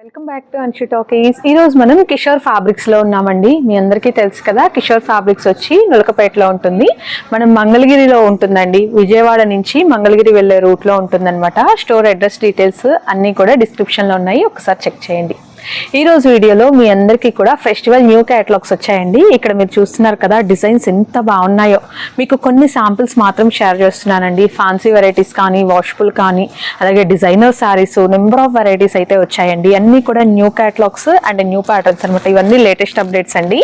Welcome back to Anshi talkies ఈరోజు మనం కిషోర్ ఫ్యాబ్రిక్స్లో ఉన్నామండి. మీ అందరికీ తెలుసు కదా కిషోర్ ఫ్యాబ్రిక్స్ వచ్చి నులకపేటలో ఉంటుంది. మనం మంగళగిరిలో ఉంటుందండి. విజయవాడ నుంచి మంగళగిరి వెళ్ళే రూట్లో ఉంటుందన్నమాట. స్టోర్ అడ్రస్ డీటెయిల్స్ అన్నీ కూడా డిస్క్రిప్షన్లో ఉన్నాయి. ఒకసారి చెక్ చేయండి. ఈ రోజు వీడియోలో మీ అందరికీ కూడా ఫెస్టివల్ న్యూ క్యాటలాగ్స్ వచ్చాయండి. ఇక్కడ మీరు చూస్తున్నారు కదా డిజైన్స్ ఎంత బాగున్నాయో. మీకు కొన్ని శాంపిల్స్ మాత్రం షేర్ చేస్తున్నానండి. ఫ్యాన్సీ వెరైటీస్ కానీ వాషబుల్ కానీ అలాగే designer saris number of varieties అయితే వచ్చాయండి. అన్నీ కూడా new catalogues and new patterns అనమాట ఇవన్నీ లేటెస్ట్ అప్డేట్స్ అండి.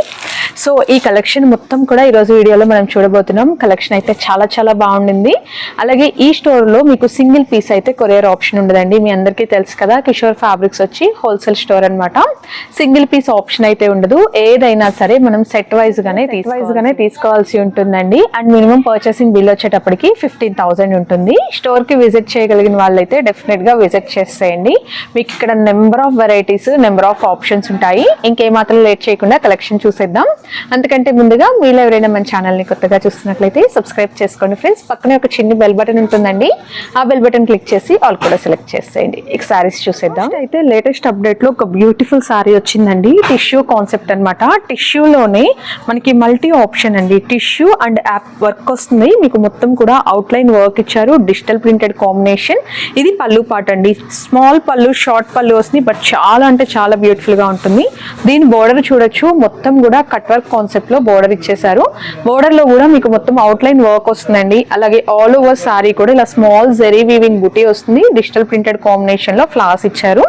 సో ఈ కలెక్షన్ మొత్తం కూడా ఈరోజు వీడియోలో మనం చూడబోతున్నాం. కలెక్షన్ అయితే చాలా చాలా బాగుండింది. అలాగే ఈ స్టోర్లో మీకు సింగిల్ పీస్ అయితే కొరియర్ ఆప్షన్ ఉండదండి. మీ అందరికీ తెలుసు కదా కిషోర్ ఫ్యాబ్రిక్స్ వచ్చి హోల్సేల్ స్టోర్ అన్నమాట. సింగిల్ పీస్ ఆప్షన్ అయితే ఉండదు. ఏదైనా సరే మనం సెట్ వైజ్ గానే వైజ్ గానే తీసుకోవాల్సి ఉంటుందండి. అండ్ మినిమం పర్చేసింగ్ బిల్ వచ్చేటప్పటికి ఫిఫ్టీన్ థౌసండ్ ఉంటుంది. స్టోర్కి విజిట్ చేయగలిగిన వాళ్ళైతే డెఫినెట్గా విజిట్ చేసేయండి. మీకు ఇక్కడ number of varieties number of options ఉంటాయి. ఇంకేమాత్రం లేట్ చేయకుండా కలెక్షన్ చూసేద్దాం. అంతకంటే ముందుగా మీరు ఎవరైనా మన ఛానల్ని కొత్తగా చూస్తున్నట్లయితే సబ్స్క్రైబ్ చేసుకోండి ఫ్రెండ్స్. పక్కనే ఒక చిన్న బెల్ బటన్ ఉంటుందండి. ఆ బెల్ బటన్ క్లిక్ చేసి ఆల్ కూడా సెలెక్ట్ చేసేయండి. ఇక సారీస్ చూసేద్దాం. అయితే లేటెస్ట్ అప్డేట్లో ఒక బ్యూటిఫుల్ సారీ వచ్చిందండి. టిష్యూ కాన్సెప్ట్ అనమాట టిష్యూలోనే మనకి మల్టీ ఆప్షన్ అండి. టిష్యూ అండ్ యాప్ వర్క్ వస్తుంది. మీకు మొత్తం కూడా అవుట్ లైన్ వర్క్ ఇచ్చారు. డిజిటల్ ప్రింటెడ్ కాంబినేషన్ ఇది పళ్ళు పాట అండి. స్మాల్ పళ్ళు షార్ట్ పళ్ళు వస్తుంది బట్ చాలా అంటే చాలా బ్యూటిఫుల్గా ఉంటుంది. దీని బోర్డర్ చూడొచ్చు. మొత్తం కూడా కట్ వర్క్ కాన్సెప్ట్లో బోర్డర్ ఇచ్చేసారు బోర్డర్లో కూడా మీకు మొత్తం అవుట్ లైన్ వర్క్ వస్తుందండి. అలాగే ఆల్ ఓవర్ సారీ కూడా ఇలా స్మాల్ జెరీ వీవింగ్ బుటీ వస్తుంది. డిజిటల్ ప్రింటెడ్ కాంబినేషన్లో ఫ్లాస్ ఇచ్చారు.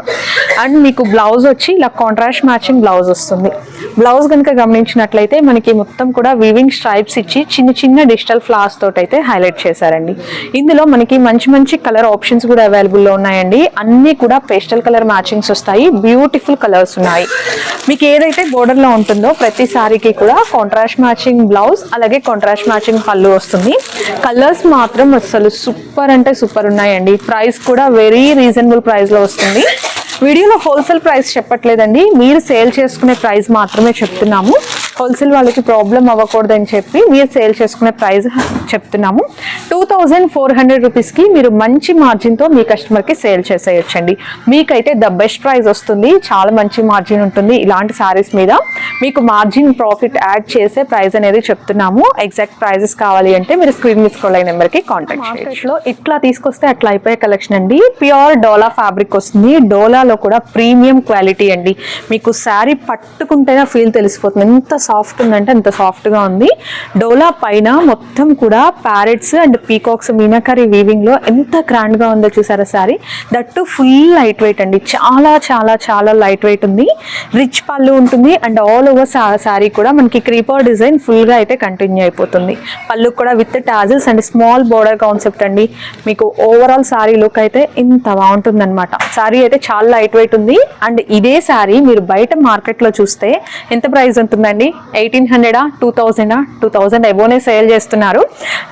అండ్ మీకు బ్లౌజ్ వచ్చి ఇలా కాంట్రాస్ట్ మ్యాచింగ్ బ్లౌజ్ వస్తుంది. బ్లౌజ్ కనుక గమనించినట్లయితే మనకి మొత్తం కూడా వీవింగ్ స్ట్రైప్స్ ఇచ్చి చిన్న చిన్న డిజిటల్ ఫ్లాస్ తోటి అయితే హైలైట్ చేశారండి. ఇందులో మనకి మంచి మంచి కలర్ ఆప్షన్స్ కూడా అవైలబుల్లో ఉన్నాయండి. అన్నీ కూడా పేస్టల్ కలర్ మ్యాచింగ్స్ వస్తాయి. బ్యూటిఫుల్ కలర్స్ ఉన్నాయి. మీకు ఏదైతే బోర్డర్లో ఉంటుందో ప్రతి సారీకి కూడా కాంట్రాస్ట్ మ్యాచింగ్ బ్లౌజ్ అలాగే కాంట్రాస్ట్ మ్యాచింగ్ పళ్ళు వస్తుంది. కలర్స్ మాత్రం అసలు సూపర్ అంటే సూపర్ ఉన్నాయండి. ప్రైస్ కూడా వెరీ రీజనబుల్ ప్రైస్లో వస్తుంది. వీడియోలో హోల్సేల్ ప్రైస్ చెప్పట్లేదండి. మీరు సేల్ చేసుకునే ప్రైస్ మాత్రమే చెప్తున్నాము. హోల్సేల్ వాళ్ళకి ప్రాబ్లం అవ్వకూడదని చెప్పి మీరు సేల్ చేసుకునే ప్రైస్ చెప్తున్నాము. టూ థౌజండ్ ఫోర్ హండ్రెడ్ రూపీస్కి మీరు మంచి మార్జిన్తో మీ కస్టమర్కి సేల్ చేసేయచ్చండి. మీకైతే ద బెస్ట్ ప్రైస్ వస్తుంది. చాలా మంచి మార్జిన్ ఉంటుంది ఇలాంటి సారీస్ మీద. మీకు మార్జిన్ ప్రాఫిట్ యాడ్ చేసే ప్రైస్ అనేది చెప్తున్నాము. ఎగ్జాక్ట్ ప్రైజెస్ కావాలి అంటే మీరు స్క్రీన్ మిస్కోల్ అయిన నెంబర్కి కాంటాక్ట్ చేయొచ్చు. ఇట్లా తీసుకొస్తే అట్లా అయిపోయే కలెక్షన్ అండి. ప్యూర్ డోలా ఫ్యాబ్రిక్ వస్తుంది. డోలాలో కూడా ప్రీమియం క్వాలిటీ అండి. మీకు శారీ పట్టుకుంటేనే ఫీల్ తెలిసిపోతుంది. ఎంత సాఫ్ట్ ఉందంటే అంత సాఫ్ట్గా ఉంది. డోలా పైన మొత్తం కూడా ప్యారెట్స్ అండ్ పీకాక్స్ మీనాకరీ వీవింగ్లో ఎంత గ్రాండ్గా ఉందో చూసారా sari? That full light weight అండి. చాలా చాలా చాలా లైట్ వెయిట్ ఉంది. రిచ్ పళ్ళు ఉంటుంది అండ్ ఆల్ ఓవర్ శారీ కూడా మనకి క్రీపర్ డిజైన్ ఫుల్గా అయితే కంటిన్యూ అయిపోతుంది. పళ్ళు కూడా with tassels and small border concept అండి. మీకు ఓవరాల్ సారీ లుక్ అయితే ఇంత బాగుంటుంది అనమాట శారీ అయితే చాలా లైట్ వెయిట్ ఉంది. అండ్ ఇదే శారీ మీరు బయట మార్కెట్లో చూస్తే ఎంత ప్రైస్ ఉంటుందండి? ఎయిటీన్ హండ్రెడా టూ థౌసండా టూ థౌసండ్ ఎబోనే సేల్ చేస్తున్నారు.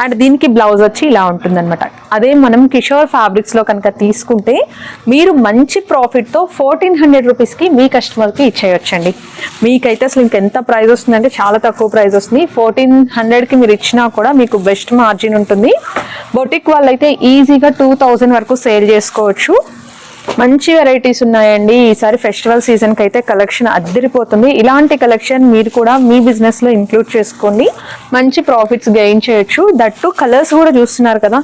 అండ్ దీనికి బ్లౌజ్ వచ్చి ఇలా ఉంటుందన్నమాట. అదే మనం కిషోర్ ఫ్యాబ్రిక్స్లో కనుక తీసుకుంటే మీరు మంచి ప్రాఫిట్తో ఫోర్టీన్ హండ్రెడ్ రూపీస్కి మీ కస్టమర్కి ఇచ్చేయొచ్చండి. మీకైతే అసలు ఇంకెంత ప్రైస్ వస్తుందంటే చాలా తక్కువ ప్రైస్ వస్తుంది. ఫోర్టీన్ హండ్రెడ్కి మీరు ఇచ్చినా కూడా మీకు బెస్ట్ మార్జిన్ ఉంటుంది. బొటిక్ వాళ్ళైతే ఈజీగా టూ థౌజండ్ వరకు సేల్ చేసుకోవచ్చు. మంచి వెరైటీస్ ఉన్నాయండి. ఈసారి ఫెస్టివల్ సీజన్కి అయితే కలెక్షన్ అద్దరిపోతుంది. ఇలాంటి కలెక్షన్ మీరు కూడా మీ బిజినెస్లో ఇంక్లూడ్ చేసుకోండి మంచి ప్రాఫిట్స్ గెయిన్ చేయొచ్చు. దట్టు కలర్స్ కూడా చూస్తున్నారు కదా.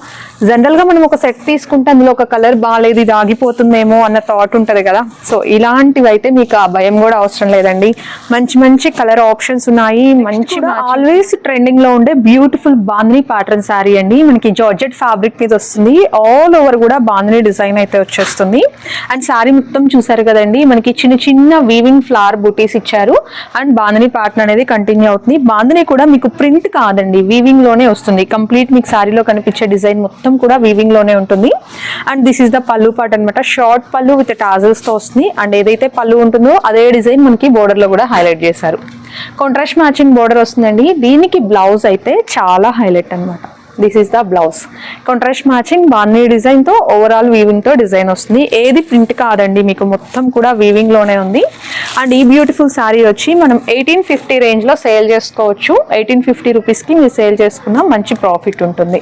జనరల్గా మనం ఒక సెట్ తీసుకుంటే అందులో ఒక కలర్ బాగాలేదు ఇది ఆగిపోతుందేమో అన్న థాట్ ఉంటది కదా. సో ఇలాంటివి అయితే మీకు ఆ భయం కూడా అవసరం లేదండి. మంచి మంచి కలర్ ఆప్షన్స్ ఉన్నాయి. మంచి ఆల్వేస్ ట్రెండింగ్లో ఉండే బ్యూటిఫుల్ బాంధనీ ప్యాటర్న్ శారీ అండి. మనకి జార్జెట్ ఫ్యాబ్రిక్ మీద వస్తుంది. ఆల్ ఓవర్ కూడా బాంధనీ డిజైన్ అయితే వచ్చేస్తుంది. అండ్ శారీ మొత్తం చూసారు కదండి మనకి చిన్న చిన్న వీవింగ్ ఫ్లవర్ బుటీస్ ఇచ్చారు. అండ్ బాంధని ప్యాటర్న్ అనేది కంటిన్యూ అవుతుంది. బాంధని కూడా మీకు ప్రింట్ కాదండి వీవింగ్లోనే వస్తుంది. కంప్లీట్ మీకు శారీలో కనిపించే డిజైన్ మొత్తం కూడా వీవింగ్లోనే ఉంటుంది. And this is the pallu part అనమాట షార్ట్ పళ్ళు విత్ టాజల్స్తో వస్తుంది. అండ్ ఏదైతే పళ్ళు ఉంటుందో అదే డిజైన్ మనకి బోర్డర్లో కూడా హైలైట్ చేశారు. కాంట్రాస్ట్ మ్యాచింగ్ బోర్డర్ వస్తుందండి. దీనికి బ్లౌజ్ అయితే చాలా హైలైట్ అనమాట this is the blouse contrast matching బాన్నీ డిజైన్తో ఓవరాల్ వీవింగ్తో డిజైన్ వస్తుంది. ఏది ప్రింట్ కాదండి మీకు మొత్తం కూడా వీవింగ్లోనే ఉంది. అండ్ ఈ బ్యూటిఫుల్ శారీ వచ్చి మనం ఎయిటీన్ ఫిఫ్టీ రేంజ్లో సేల్ చేసుకోవచ్చు. ఎయిటీన్ ఫిఫ్టీ రూపీస్కి మీరు సేల్ చేసుకున్న మంచి ప్రాఫిట్ ఉంటుంది.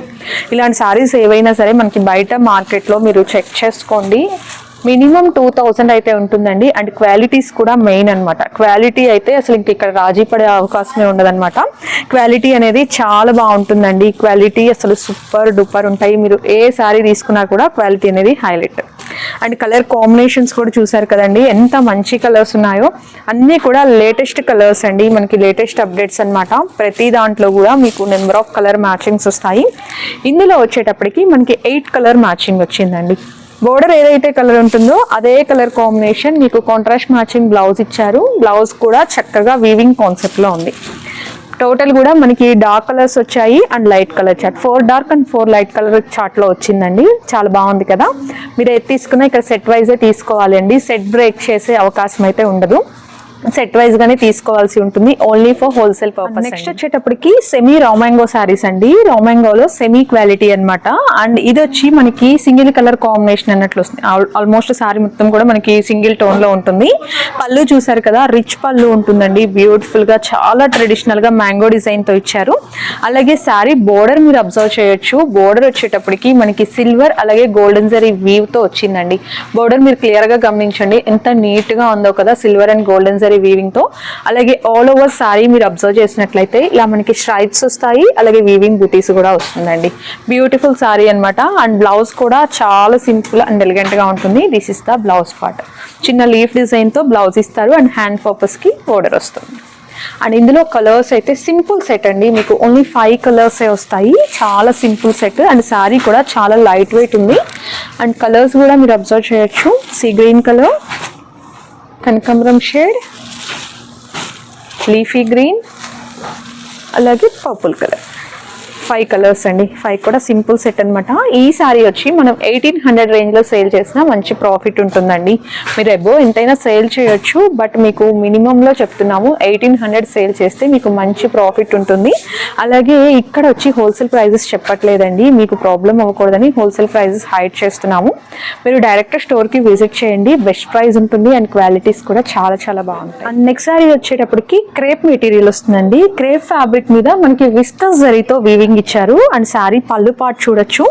ఇలాంటి శారీస్ ఏవైనా సరే మనకి బయట మార్కెట్లో మీరు చెక్ చేసుకోండి. మినిమం టూ థౌజండ్ అయితే ఉంటుందండి. అండ్ క్వాలిటీస్ కూడా మెయిన్ అన్నమాట. క్వాలిటీ అయితే అసలు ఇంక ఇక్కడ రాజీ పడే అవకాశమే ఉండదన్నమాట. క్వాలిటీ అనేది చాలా బాగుంటుందండి. క్వాలిటీ అసలు సూపర్ డూపర్ ఉంటాయి. మీరు ఏ సారీ తీసుకున్నా కూడా క్వాలిటీ అనేది హైలైట్. అండ్ కలర్ కాంబినేషన్స్ కూడా చూసారు కదండి. ఎంత మంచి కలర్స్ ఉన్నాయో. అన్నీ కూడా లేటెస్ట్ కలర్స్ అండి. మనకి లేటెస్ట్ అప్డేట్స్ అన్నమాట. ప్రతి దాంట్లో కూడా మీకు నెంబర్ ఆఫ్ కలర్ మ్యాచింగ్స్ వస్తాయి. ఇందులో వచ్చేటప్పటికి మనకి ఎయిట్ కలర్ మ్యాచింగ్ వచ్చిందండి. బోర్డర్ ఏదైతే కలర్ ఉంటుందో అదే కలర్ కాంబినేషన్ మీకు కాంట్రాస్ట్ మ్యాచింగ్ బ్లౌజ్ ఇచ్చారు. బ్లౌజ్ కూడా చక్కగా వీవింగ్ కాన్సెప్ట్లో ఉంది. టోటల్ కూడా మనకి డార్క్ కలర్స్ వచ్చాయి and light colour chart four dark and four light colour చార్ట్లో వచ్చిందండి. చాలా బాగుంది కదా. మీరు ఏది తీసుకున్నా ఇక్కడ సెట్ వైజే తీసుకోవాలి సెట్ బ్రేక్ చేసే అవకాశం అయితే ఉండదు. సెట్ వైజ్ గానే తీసుకోవాల్సి ఉంటుంది. Only for wholesale purpose next వచ్చేటప్పటికి సెమీ రామాంగో సారీస్ అండి. రామాంగోలో సెమీ క్వాలిటీ అన్నమాట. అండ్ ఇది వచ్చి మనకి సింగిల్ కలర్ కాంబినేషన్ అన్నట్లు వస్తుంది. ఆల్మోస్ట్ సారీ మొత్తం కూడా మనకి సింగిల్ టోన్లో ఉంటుంది. పళ్ళు చూసారు కదా రిచ్ పళ్ళు ఉంటుందండి. బ్యూటిఫుల్గా చాలా ట్రెడిషనల్గా మ్యాంగో డిజైన్తో ఇచ్చారు. అలాగే సారీ బోర్డర్ మీరు అబ్జర్వ్ చేయొచ్చు. బోర్డర్ వచ్చేటప్పటికి మనకి సిల్వర్ అలాగే గోల్డెన్ జరీ వీవ్తో వచ్చిందండి. బోర్డర్ మీరు క్లియర్గా గమనించండి. ఎంత నీట్గా ఉందో కదా సిల్వర్ అండ్ గోల్డెన్ జరీ వీవింగ్తో. అలాగే ఆల్ ఓవర్ సారీ మీరు అబ్జర్వ్ చేసినట్లయితే ఇలా మనకి స్ట్రైప్స్ వస్తాయి అలాగే వీవింగ్ బుటీస్ కూడా వస్తుందండి. బ్యూటిఫుల్ సారీ అనమాట అండ్ బ్లౌజ్ కూడా చాలా సింపుల్ అండ్ ఎలిగెంట్గా ఉంటుంది. This is the blouse part చిన్న లీఫ్ డిజైన్తో బ్లౌజ్ ఇస్తారు అండ్ హ్యాండ్ పర్పస్కి బోర్డర్ వస్తుంది. అండ్ ఇందులో కలర్స్ అయితే సింపుల్ సెట్ అండి. మీకు ఓన్లీ ఫైవ్ కలర్స్ వస్తాయి. చాలా సింపుల్ సెట్ అండ్ సారీ కూడా చాలా లైట్ వెయిట్ ఉంది. అండ్ కలర్స్ కూడా మీరు అబ్జర్వ్ చేయొచ్చు. సీ గ్రీన్ కలర్ కనకాంబరం షేడ్ లీఫీ గ్రీన్ అలాగే పర్పుల్ కలర్ ఫైవ్ కలర్స్ అండి. ఫైవ్ కూడా సింపుల్ సెట్ అనమాట ఈ సారీ వచ్చి మనం ఎయిటీన్ హండ్రెడ్ రేంజ్లో సేల్ చేసినా మంచి ప్రాఫిట్ ఉంటుందండి. మీరు ఎబో ఎంతైనా సేల్ చేయొచ్చు బట్ మీకు మినిమంలో చెప్తున్నాము ఎయిటీన్ హండ్రెడ్ సేల్ చేస్తే మీకు మంచి ప్రాఫిట్ ఉంటుంది. అలాగే ఇక్కడ వచ్చి హోల్సేల్ ప్రైజెస్ చెప్పట్లేదండి. మీకు ప్రాబ్లం అవ్వకూడదని హోల్సేల్ ప్రైజెస్ హైడ్ చేస్తున్నాము. మీరు డైరెక్ట్ స్టోర్కి విజిట్ చేయండి. బెస్ట్ ప్రైస్ ఉంటుంది అండ్ క్వాలిటీస్ కూడా చాలా చాలా బాగుంటాయి. అండ్ నెక్స్ట్ సారీ వచ్చేటప్పటికి క్రేప్ మెటీరియల్ వస్తుందండి. క్రేప్ ఫ్యాబ్రిక్ మీద మనకి విస్కస్ జరీతో వీవింగ్ ఇచ్చారు. అండ్ శారీ పళ్ళు పాటు చూడొచ్చు.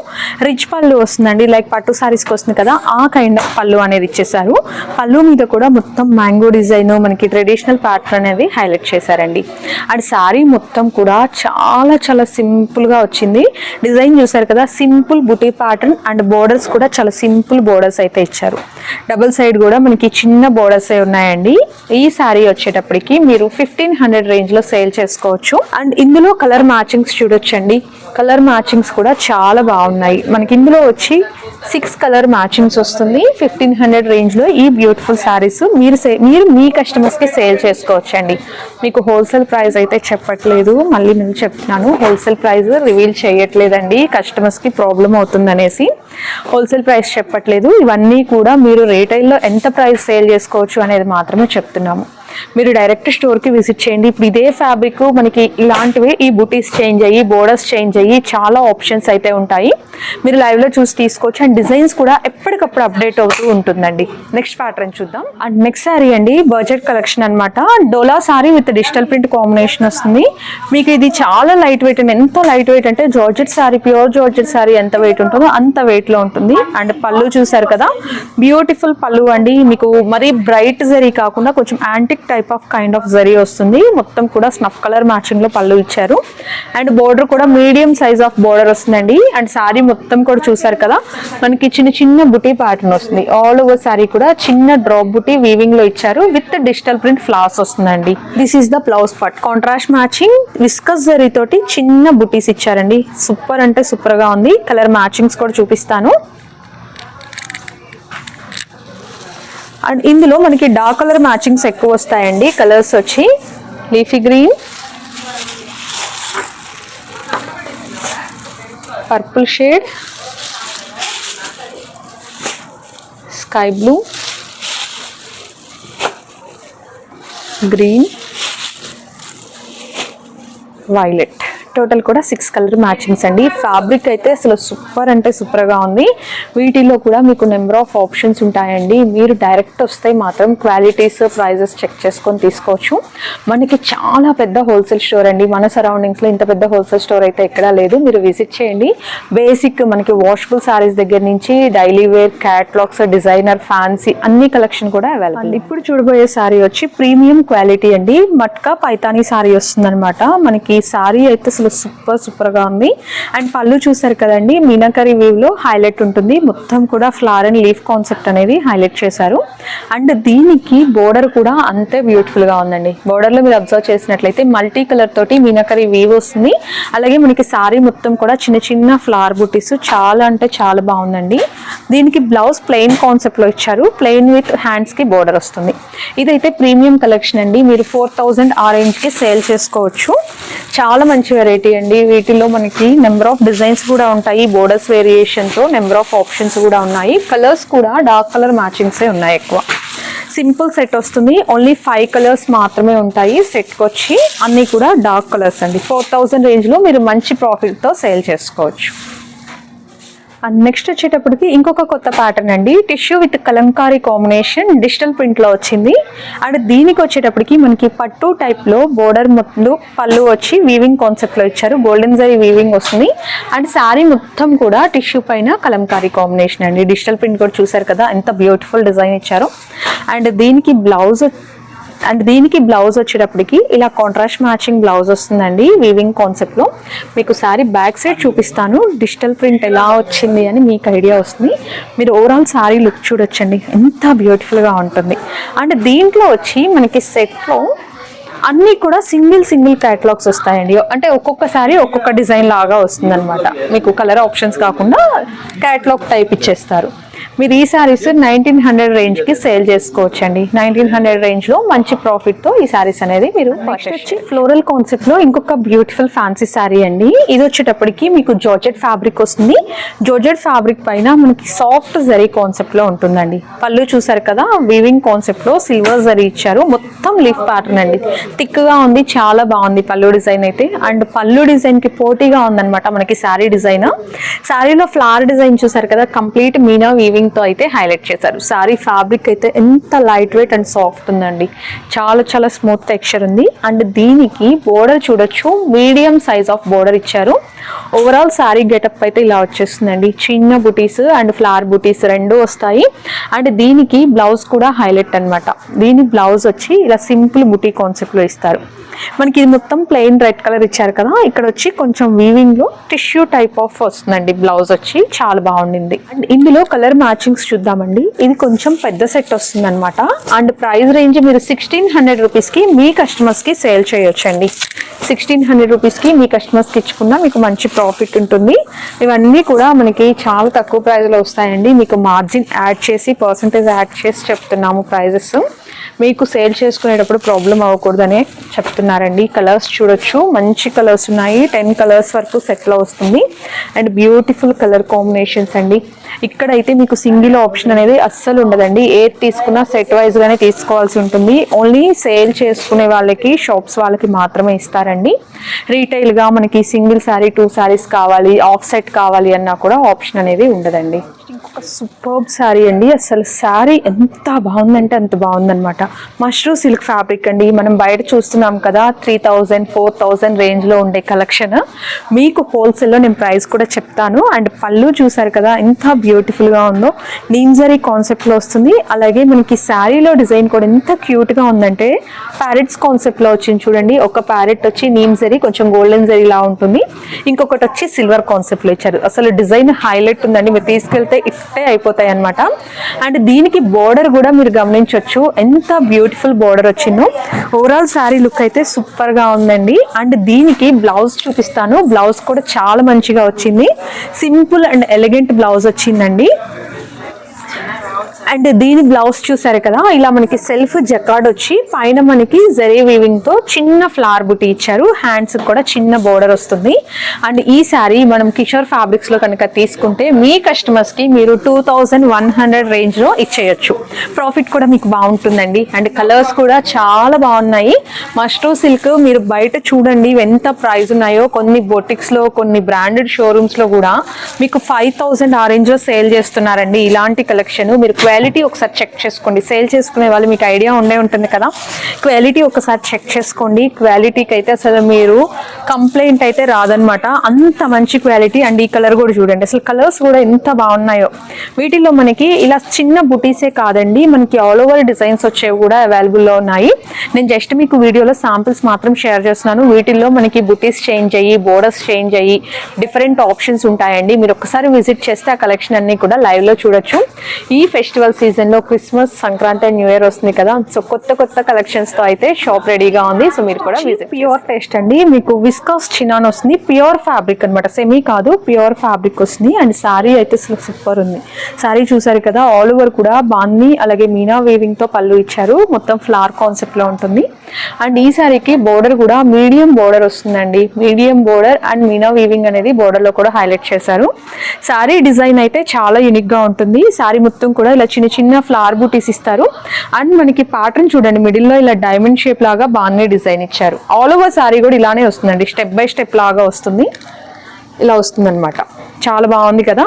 రిచ్ పళ్ళు వస్తుందండి. లైక్ పట్టు శారీస్కి వస్తుంది కదా ఆ కైండ్ ఆఫ్ పళ్ళు అనేది ఇచ్చేసారు పళ్ళు మీద కూడా మొత్తం మ్యాంగో డిజైన్ మనకి ట్రెడిషనల్ ప్యాటర్న్ అనేది హైలైట్ చేశారండి. అండ్ శారీ మొత్తం కూడా చాలా చాలా సింపుల్గా వచ్చింది. డిజైన్ చూసారు కదా simple buti pattern and borders కూడా చాలా సింపుల్ బోర్డర్స్ అయితే ఇచ్చారు. డబుల్ సైడ్ కూడా మనకి చిన్న బోర్డర్స్ ఉన్నాయండి. ఈ శారీ వచ్చేటప్పటికి మీరు ఫిఫ్టీన్ హండ్రెడ్ రేంజ్లో సేల్ చేసుకోవచ్చు. అండ్ ఇందులో కలర్ మ్యాచింగ్స్ చూడొచ్చండి. కలర్ మ్యాచింగ్స్ కూడా చాలా బాగున్నాయి. మనకి ఇందులో వచ్చి సిక్స్ కలర్ మ్యాచింగ్స్ వస్తుంది. ఫిఫ్టీన్ హండ్రెడ్ రేంజ్లో ఈ బ్యూటిఫుల్ శారీస్ మీరు సే- మీరు మీ కస్టమర్స్కి సేల్ చేసుకోవచ్చండి. మీకు హోల్సేల్ ప్రైస్ అయితే చెప్పట్లేదు. మళ్ళీ నేను చెప్తున్నాను. హోల్సేల్ ప్రైస్ రివీల్ చేయట్లేదండి. కస్టమర్స్కి ప్రాబ్లం అవుతుంది అనేసి హోల్సేల్ ప్రైస్ చెప్పట్లేదు. ఇవన్నీ కూడా మీరు రీటైల్లో ఎంత ప్రైస్ సేల్ చేసుకోవచ్చు అనేది మాత్రమే చెప్తున్నాము. మీరు డైరెక్ట్ స్టోర్కి విజిట్ చేయండి. ఇప్పుడు ఇదే ఫ్యాబ్రిక్ మనకి ఇలాంటివి ఈ బుటీస్ చేంజ్ అయ్యి బోర్డర్స్ చేంజ్ అయ్యి చాలా ఆప్షన్స్ అయితే ఉంటాయి. మీరు లైవ్లో చూసి తీసుకోవచ్చు. అండ్ డిజైన్స్ కూడా ఎప్పటికప్పుడు అప్డేట్ అవుతూ ఉంటుందండి. నెక్స్ట్ ప్యాటర్న్ చూద్దాం. అండ్ నెక్స్ట్ సారీ అండి బడ్జెట్ కలెక్షన్ అన్నమాట. Dola sari with digital print combination వస్తుంది. మీకు ఇది చాలా లైట్ వెయిట్ అండి. ఎంత లైట్ వెయిట్ అంటే georgette sari pure georgette sari ఎంత వెయిట్ ఉంటుందో అంత వెయిట్లో ఉంటుంది. అండ్ పళ్ళు చూసారు కదా బ్యూటిఫుల్ పళ్ళు అండి. మీకు మరీ బ్రైట్ జరీ కాకుండా కొంచెం antique type of kind of zari వస్తుంది. మొత్తం కూడా స్నఫ్ కలర్ మ్యాచింగ్లో పళ్ళు ఇచ్చారు. అండ్ బోర్డర్ కూడా మీడియం సైజ్ ఆఫ్ బోర్డర్ వస్తుందండి. అండ్ శారీ మొత్తం కూడా చూసారు కదా? మనకి చిన్న చిన్న బుటీ ప్యాటర్న్ వస్తుంది. ఆల్ ఓవర్ శారీ కూడా చిన్న డ్రాప్ బుటీ వీవింగ్లో ఇచ్చారు. విత్ డిజిటల్ ప్రింట్ ఫ్లాస్ వస్తుందండి. This is the blouse part contrast matching viscose zari తోటి చిన్న బుటీస్ ఇచ్చారండి. సూపర్ అంటే సూపర్గా ఉంది. కలర్ మ్యాచింగ్స్ కూడా చూపిస్తాను. అండ్ ఇందులో మనకి డార్క్ కలర్ మ్యాచింగ్స్ ఎక్కువ వస్తాయండి. కలర్స్ వచ్చి leafy green purple shade sky blue green violet. Total కూడా సిక్స్ కలర్ మ్యాచింగ్స్ అండి. ఫ్యాబ్రిక్ అయితే అసలు సూపర్ అంటే సూపర్గా ఉంది. వీటిలో కూడా మీకు నెంబర్ ఆఫ్ ఆప్షన్స్ ఉంటాయండి. మీరు డైరెక్ట్ వస్తే మాత్రం క్వాలిటీస్ ప్రైజెస్ చెక్ చేసుకొని తీసుకోవచ్చు. మనకి చాలా పెద్ద హోల్సేల్ స్టోర్ అండి. మన సరౌండింగ్స్లో ఇంత పెద్ద హోల్సేల్ స్టోర్ అయితే ఎక్కడా లేదు. మీరు విజిట్ చేయండి. బేసిక్ మనకి వాషబుల్ సారీస్ దగ్గర నుంచి daily wear catalogues designer fancy అన్ని కలెక్షన్ కూడా అవైలబుల్ ఇప్పుడు చూడబోయే సారీ వచ్చి ప్రీమియం క్వాలిటీ అండి. మట్కా పైతానీ సారీ వస్తుంది అనమాట మనకి సారీ అయితే అసలు సూపర్ సూపర్గా ఉంది. అండ్ పళ్ళు చూసారు కదండి మీనాకరీ వీవ్లో హైలైట్ ఉంటుంది. మొత్తం కూడా ఫ్లవర్ అండ్ లీఫ్ కాన్సెప్ట్ అనేది హైలైట్ చేశారు. అండ్ దీనికి బోర్డర్ కూడా అంతే బ్యూటిఫుల్గా ఉందండి బోర్డర్లో మీరు అబ్జర్వ్ చేసినట్లయితే మల్టీ కలర్ తోటి మీనాకరీ వీవ్ వస్తుంది. అలాగే మనకి సారీ మొత్తం కూడా చిన్న చిన్న ఫ్లవర్ బుటీస్ చాలా అంటే చాలా బాగుందండి. దీనికి బ్లౌజ్ ప్లెయిన్ కాన్సెప్ట్లో ఇచ్చారు. ప్లెయిన్ విత్ హ్యాండ్స్కి బోర్డర్ వస్తుంది. ఇదైతే ప్రీమియం కలెక్షన్ అండి. మీరు ఫోర్ థౌజండ్ ఆ రేంజ్కి సేల్ చేసుకోవచ్చు. చాలా మంచి వెరైటీ అండి. వీటిలో మనకి నెంబర్ ఆఫ్ డిజైన్స్ కూడా ఉంటాయి. బోర్డర్స్ వేరియేషన్తో నెంబర్ ఆఫ్ ఆప్షన్స్ కూడా ఉన్నాయి. కలర్స్ కూడా డార్క్ కలర్ మ్యాచింగ్స్ ఉన్నాయి ఎక్కువ. సింపుల్ సెట్ వస్తుంది. ఓన్లీ ఫైవ్ కలర్స్ మాత్రమే ఉంటాయి. సెట్కి వచ్చి అన్నీ కూడా డార్క్ కలర్స్ అండి. ఫోర్ థౌజండ్ రేంజ్లో మీరు మంచి ప్రాఫిట్తో సేల్ చేసుకోవచ్చు. నెక్స్ట్ వచ్చేటప్పటికి ఇంకొక కొత్త ప్యాటర్న్ అండి. Tissue with Kalamkari combination digital ప్రింట్లో వచ్చింది. అండ్ దీనికి వచ్చేటప్పటికి మనకి పట్టు టైప్లో బోర్డర్ ముందు పళ్ళు వచ్చి వీవింగ్ కాన్సెప్ట్లో ఇచ్చారు. గోల్డెన్ జరీ వీవింగ్ వస్తుంది. అండ్ శారీ మొత్తం కూడా టిష్యూ పైన కలంకారీ కాంబినేషన్ అండి. డిజిటల్ ప్రింట్ కూడా చూసారు కదా ఎంత బ్యూటిఫుల్ డిజైన్ ఇచ్చారు. అండ్ దీనికి బ్లౌజ్ అండ్ దీనికి బ్లౌజ్ వచ్చేటప్పటికి ఇలా కాంట్రాస్ట్ మ్యాచింగ్ బ్లౌజ్ వస్తుందండి వీవింగ్ కాన్సెప్ట్లో. మీకు సారీ బ్యాక్ సైడ్ చూపిస్తాను డిజిటల్ ప్రింట్ ఎలా వచ్చింది అని మీకు ఐడియా వస్తుంది. మీరు ఓవరాల్ సారీ లుక్ చూడొచ్చండి ఎంత బ్యూటిఫుల్గా ఉంటుంది. అండ్ దీంట్లో వచ్చి మనకి సెట్లో అన్నీ కూడా సింగిల్ సింగిల్ క్యాటలాగ్స్ వస్తాయండి. అంటే ఒక్కొక్కసారి ఒక్కొక్క డిజైన్ లాగా వస్తుంది మీకు కలర్ ఆప్షన్స్ కాకుండా క్యాటలాగ్ టైప్ ఇచ్చేస్తారు. మీరు ఈ సారీస్ నైన్టీన్ హండ్రెడ్ రేంజ్కి సేల్ చేసుకోవచ్చు అండి నైన్టీన్ హండ్రెడ్ రేంజ్లో మంచి ప్రాఫిట్తో ఈ సారీస్ అనేది మీరు వచ్చి ఫ్లోరల్ కాన్సెప్ట్లో ఇంకొక బ్యూటిఫుల్ ఫ్యాన్సీ సారీ అండి. ఇది వచ్చేటప్పటికి మీకు జార్జెట్ ఫ్యాబ్రిక్ వస్తుంది. జార్జెట్ ఫ్యాబ్రిక్ పైన మనకి సాఫ్ట్ జరీ కాన్సెప్ట్లో ఉంటుందండి. పళ్ళు చూసారు కదా వీవింగ్ కాన్సెప్ట్లో సిల్వర్ జరీ ఇచ్చారు. మొత్తం లీఫ్ ప్యాటర్న్ అండి. థిక్గా ఉంది చాలా బాగుంది పళ్ళు డిజైన్ అయితే. అండ్ పళ్ళు డిజైన్కి పోటీగా ఉందన్నమాట మనకి శారీ డిజైన్ శారీలో ఫ్లవర్ డిజైన్ చూసారు కదా కంప్లీట్ మీనా వీవింగ్ తో అయితే హైలైట్ చేశారు. సారీ ఫ్యాబ్రిక్ అయితే ఎంత లైట్ వెయిట్ అండ్ సాఫ్ట్ ఉందండి. చాలా చాలా స్మూత్ టెక్స్చర్ ఉంది. అండ్ దీనికి బోర్డర్ చూడొచ్చు. మీడియం సైజ్ ఆఫ్ బోర్డర్ ఇచ్చారు. ఓవరాల్ శారీ గెటప్ అయితే ఇలా వచ్చేస్తుందండి. చిన్న బుటీస్ అండ్ ఫ్లవర్ బుటీస్ రెండు వస్తాయి. అండ్ దీనికి బ్లౌజ్ కూడా హైలైట్ అన్నమాట. దీని బ్లౌజ్ వచ్చి ఇలా సింపుల్ బుటీ కాన్సెప్ట్లో ఇస్తారు. మనకి ఇది మొత్తం ప్లెయిన్ రెడ్ కలర్ ఇచ్చారు కదా ఇక్కడ వచ్చి కొంచెం వీవింగ్లో టిష్యూ టైప్ ఆఫ్ వస్తుందండి. బ్లౌజ్ వచ్చి చాలా బాగుండింది. అండ్ ఇందులో కలర్ మ్యాచింగ్స్ చూద్దామండి. ఇది కొంచెం పెద్ద సెట్ వస్తుంది అనమాట అండ్ ప్రైస్ రేంజ్ మీరు సిక్స్టీన్ హండ్రెడ్ రూపీస్కి మీ కస్టమర్స్కి సేల్ చేయొచ్చండి. సిక్స్టీన్ హండ్రెడ్ రూపీస్కి మీ కస్టమర్స్కి ఇచ్చుకున్నా మీకు మంచి ప్రాఫిట్ ఉంటుంది. ఇవన్నీ కూడా మనకి చాలా తక్కువ ప్రైస్లో వస్తాయండి. మీకు మార్జిన్ యాడ్ చేసి పర్సంటేజ్ యాడ్ చేసి చెప్తున్నాము ప్రైజెస్ మీకు సేల్ చేసుకునేటప్పుడు ప్రాబ్లం అవ్వకూడదనే చెప్తున్నారండి. కలర్స్ చూడొచ్చు. మంచి కలర్స్ ఉన్నాయి. టెన్ కలర్స్ వరకు సెట్లో వస్తుంది. అండ్ బ్యూటిఫుల్ కలర్ కాంబినేషన్స్ అండి. ఇక్కడైతే మీకు సింగిల్ ఆప్షన్ అనేది అస్సలు ఉండదండి. ఏది తీసుకున్నా సెట్ వైజ్గానే తీసుకోవాల్సి ఉంటుంది. ఓన్లీ సేల్ చేసుకునే వాళ్ళకి షాప్స్ వాళ్ళకి మాత్రమే ఇస్తారండి. రీటైల్గా మనకి సింగిల్ శారీ టూ శారీస్ కావాలి ఆఫ్ సెట్ కావాలి అన్నా కూడా ఆప్షన్ అనేది ఉండదండి. ఒక సూపర్బ్ శారీ అండి. అసలు శారీ ఎంత బాగుందంటే అంత బాగుందనమాట మష్రూ సిల్క్ ఫ్యాబ్రిక్ అండి. మనం బయట చూస్తున్నాం కదా త్రీ థౌజండ్ ఫోర్ థౌజండ్ రేంజ్లో ఉండే కలెక్షన్ మీకు హోల్సేల్లో నేను ప్రైస్ కూడా చెప్తాను. అండ్ పళ్ళు చూసారు కదా ఎంత బ్యూటిఫుల్గా ఉందో. నీంజరీ కాన్సెప్ట్లో వస్తుంది. అలాగే మనకి శారీలో డిజైన్ కూడా ఎంత క్యూట్గా ఉందంటే ప్యారెట్స్ కాన్సెప్ట్లో వచ్చింది చూడండి. ఒక ప్యారెట్ వచ్చి నీమ్ జరీ కొంచెం గోల్డెన్ జరీలా ఉంటుంది. ఇంకొకటి వచ్చి సిల్వర్ కాన్సెప్ట్లో ఇచ్చారు. అసలు డిజైన్ హైలైట్ ఉందండి. మీరు తీసుకెళ్తే ఇట్టే అయిపోతాయి అనమాట అండ్ దీనికి బోర్డర్ కూడా మీరు గమనించవచ్చు ఎంత బ్యూటిఫుల్ బోర్డర్ వచ్చిందో. ఓవరాల్ శారీ లుక్ అయితే సూపర్గా ఉందండి. అండ్ దీనికి బ్లౌజ్ చూపిస్తాను. బ్లౌజ్ కూడా చాలా మంచిగా వచ్చింది. సింపుల్ అండ్ ఎలిగెంట్ బ్లౌజ్ వచ్చిందండి. అండ్ దీని బ్లౌజ్ చూసారు కదా ఇలా మనకి సెల్ఫ్ జకాడ్ వచ్చి పైన మనకి జరీ వీవింగ్తో చిన్న ఫ్లవర్ బుట్టి ఇచ్చారు. హ్యాండ్స్ కూడా చిన్న బోర్డర్ వస్తుంది. అండ్ ఈ శారీ మనం కిషోర్ ఫ్యాబ్రిక్స్లో కనుక తీసుకుంటే మీ కస్టమర్స్కి మీరు టూ థౌజండ్ వన్ హండ్రెడ్ రేంజ్లో ఇచ్చేయచ్చు. ప్రాఫిట్ కూడా మీకు బాగుంటుందండి. అండ్ కలర్స్ కూడా చాలా బాగున్నాయి. మస్టో సిల్క్ మీరు బయట చూడండి ఎంత ప్రైస్ ఉన్నాయో కొన్ని బొటిక్స్లో కొన్ని బ్రాండెడ్ షోరూమ్స్లో కూడా మీకు ఫైవ్ థౌసండ్ ఆ రేంజ్లో సేల్ చేస్తున్నారండి. ఇలాంటి కలెక్షన్ మీరు క్వాలిటీ ఒకసారి చెక్ చేసుకోండి. సేల్ చేసుకునే వాళ్ళు మీకు ఐడియా ఉండే ఉంటుంది కదా. క్వాలిటీ ఒకసారి చెక్ చేసుకోండి. క్వాలిటీకి అయితే అసలు మీరు కంప్లైంట్ అయితే రాదనమాట అంత మంచి క్వాలిటీ అండ్ ఈ కలర్ కూడా చూడండి. అసలు కలర్స్ కూడా ఎంత బాగున్నాయో. వీటిలో మనకి ఇలా చిన్న బుటీసే కాదండి. మనకి ఆల్ ఓవర్ డిజైన్స్ వచ్చేవి కూడా అవైలబుల్లో ఉన్నాయి. నేను జస్ట్ మీకు వీడియోలో శాంపిల్స్ మాత్రం షేర్ చేస్తున్నాను. వీటిల్లో మనకి బుటీస్ చేంజ్ అయ్యి బోర్డర్స్ చేంజ్ అయ్యి డిఫరెంట్ ఆప్షన్స్ ఉంటాయండి. మీరు ఒకసారి విజిట్ చేస్తే ఆ కలెక్షన్ అన్ని కూడా లైవ్లో చూడొచ్చు. ఈ ఫెస్టివల్ సీజన్లో క్రిస్మస్ సంక్రాంతి న్యూ ఇయర్ వస్తుంది కదా. సో కొత్త కొత్త కలెక్షన్స్తో అయితే షాప్ రెడీగా ఉంది. సో మీరు కూడా విజిట్ ప్యూర్ టేస్ట్ అండి. మీకు విస్కాస్ చినాన్ వస్తుంది. ప్యూర్ ఫ్యాబ్రిక్ అన్నమాట. సెమీ కాదు ప్యూర్ ఫ్యాబ్రిక్ వస్తుంది. అండ్ శారీ అయితే సూపర్ ఉంది. శారీ చూసారు కదా ఆల్ ఓవర్ కూడా బాన్ని అలాగే మీనా వేవింగ్తో పళ్ళు ఇచ్చారు. మొత్తం ఫ్లవర్ కాన్సెప్ట్లో ఉంటుంది. అండ్ ఈ శారీకి బోర్డర్ కూడా మీడియం బోర్డర్ వస్తుందండి. Medium border and meena weaving అనేది బోర్డర్లో కూడా హైలైట్ చేశారు. శారీ డిజైన్ అయితే చాలా యూనిక్గా ఉంటుంది. శారీ మొత్తం కూడా ఇలా చిన్న చిన్న ఫ్లవర్ బూటీస్ ఇస్తారు. అండ్ మనకి ప్యాటర్న్ చూడండి మిడిల్లో ఇలా డైమండ్ షేప్ లాగా బాగానే డిజైన్ ఇచ్చారు. ఆల్ ఓవర్ సారీ కూడా ఇలానే వస్తుందండి. స్టెప్ బై స్టెప్ లాగా వస్తుంది. ఇలా వస్తుందన్నమాట. చాలా బాగుంది కదా.